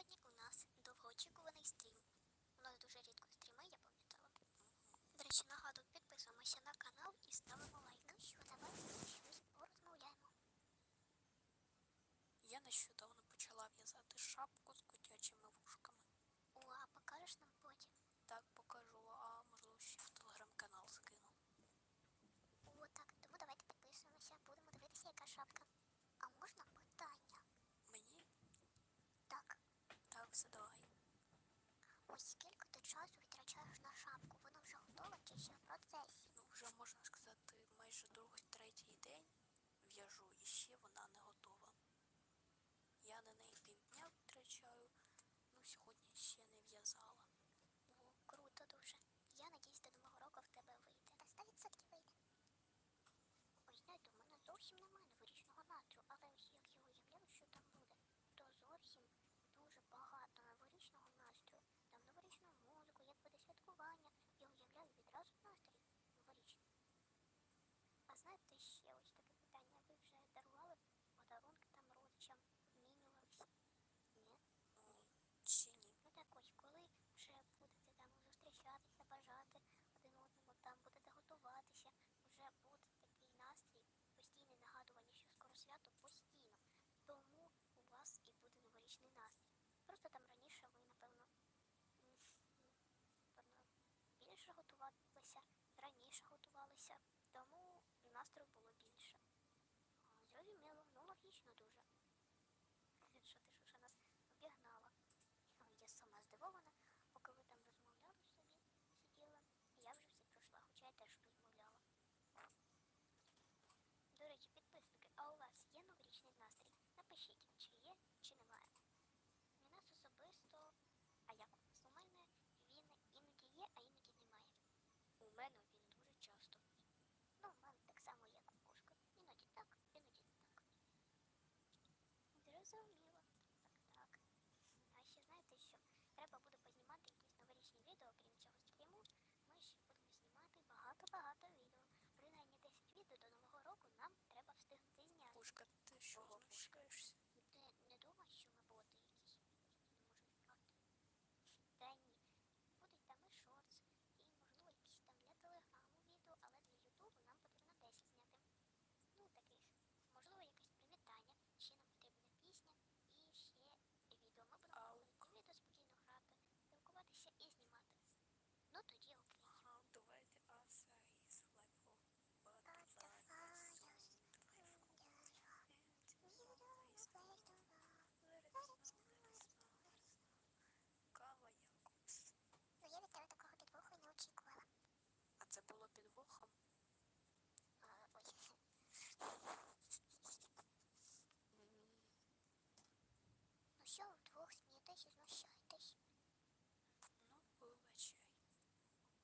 Сьогодні у нас довгоочікуваний стрім. У нас дуже рідко стріми, я пам'ятала. До речі, нагадую, підписуємося на канал і ставимо лайк. Ну що, давай щось порозмовляємо. Я нещодавно почала в'язати шапку з котячими вушками. О, а покажеш нам потім? Так покажу, а можливо ще в телеграм-канал скину. О, так, тому давайте підписуємося, будемо дивитися, яка шапка. А можна питання? Мені Так, так ось скільки ти часу витрачаєш на шапку? Вона вже готова чи ще в процесі? Ну, вже можна сказати, майже другий, третій день в'яжу і ще вона не готова. Я на неї півдня витрачаю, ну сьогодні ще не в'язала. О, круто дуже. Я надіюсь, до нового року в тебе вийде. Та 100% вийде. Ось знаєте, у мене зовсім немає новорічного настрою, але ось як я уявляю, що там буде, то зовсім дуже багато новорічного настрою. Там новорічну музику, як буде святкування. Я уявляю відразу настрій новорічний. А знаєте ще ось таке питання. Ви вже дарували подарунки там родичам, мінювалися? Ні? Ну, чи ні? Ну так ось, коли вже будете там зустрічатися, бажати один одному, там будете готуватися, вже буде такий настрій, постійне нагадування, що скоро свято постійно. Тому у вас і буде новорічний настрій. Просто там раніше ви, напевно, напевно, більше готувалися, раніше готувалися, настрою було більше. Зрозуміло, ну логічно дуже. Що ти Шуша нас обігнала? Ну, Я сама здивована, поки ви там розмовляли собі, сиділи, я вже всі пройшла, хоча я теж розмовляла. До речі, підписники, а у вас є новорічний настрій? Напишіть, чи є, чи немає. У нас особисто, а як у вас? У мене він іноді є, а іноді немає. У мене він дуже часто. Ну, в мене так само, як у Пушка. Іноді так, іноді не так. Зрозуміло. Так, так. А ще знаєте, що треба буде познімати якісь новорічні відео, крім цього стріму. Ми ще будемо знімати багато-багато відео. Принаймні 10 відео до Нового року нам треба встигнути зняти. Пушка, ти що знущаєшся? Ти не думаєш, що ми боти якісь? Не можу відправити. Та ні. Будуть там і шортс, і можливо якісь там для телеграму відео, але для ютубу нам потрібно 10 зняти. Ну, таких. Можливо, якесь привітання, ще нам потрібна пісня і ще відео. Ми будемо Ау. проходити відео спокійно грати, спілкуватися і знімати. Ну тоді окей. Ага, давайте Аса із Life of Butterflies. Кава Якобс. Ну я від тебе такого підвоху і не очікувала. А це було підвохом? А, ой. Ну що ви вдвох смієтесь і знущаєтесь? Ну, вибачай.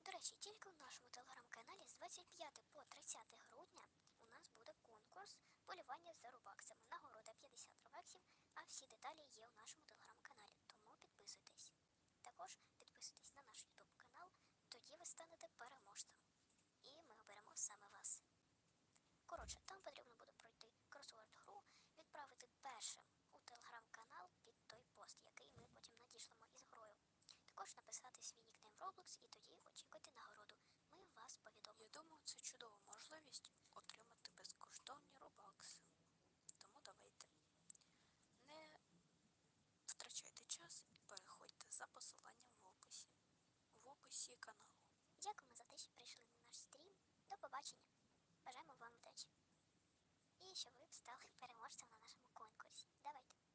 До речі, тільки в нашому телеграм-каналі з 25 по 30 грудня у нас буде конкурс полювання за рубаксами. Нагорода 50 рубаксів, а всі деталі є у нашому телеграм-каналі, тому підписуйтесь. Також підписуйтесь на наш ютуб канал, тоді ви станете переможцем. І ми оберемо саме вас. Roblox і тоді очікуйте нагороду. Ми вас повідомимо. Я думаю, це чудова можливість отримати безкоштовні робакси. Тому давайте. Не втрачайте час і переходьте за посиланням в описі. В описі каналу. Дякуємо за те, що прийшли на наш стрім. До побачення. Бажаємо вам вдачі. І щоб ви стали переможцем на нашому конкурсі. Давайте.